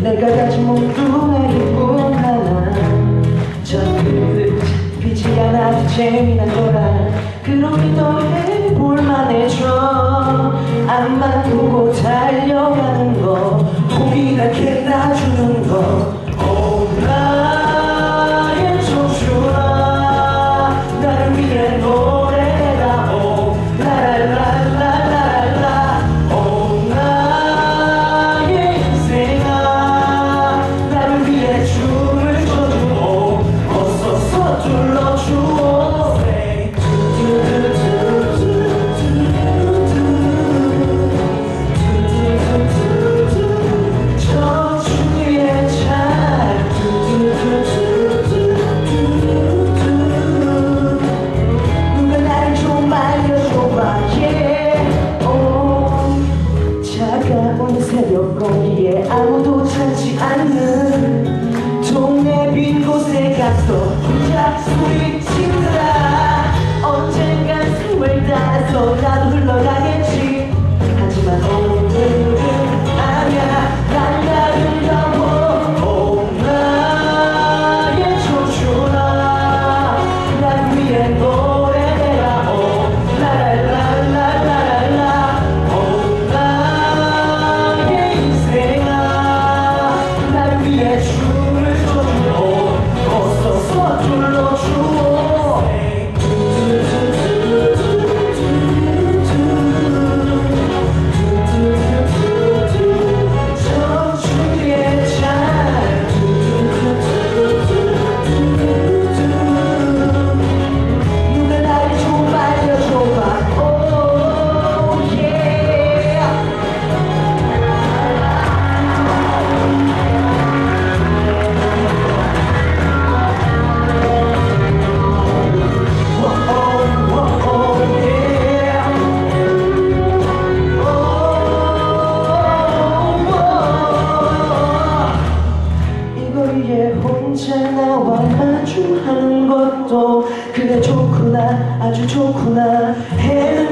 내가 가진 몽둥아리뿐 하나. 저그 빛이 않아도 재미난 거라. 너의 볼만 해줘. 앞만 보고 달려가는 거 고민하게 놔주는 거 last week. 그래 좋구나 아주 좋구나. 해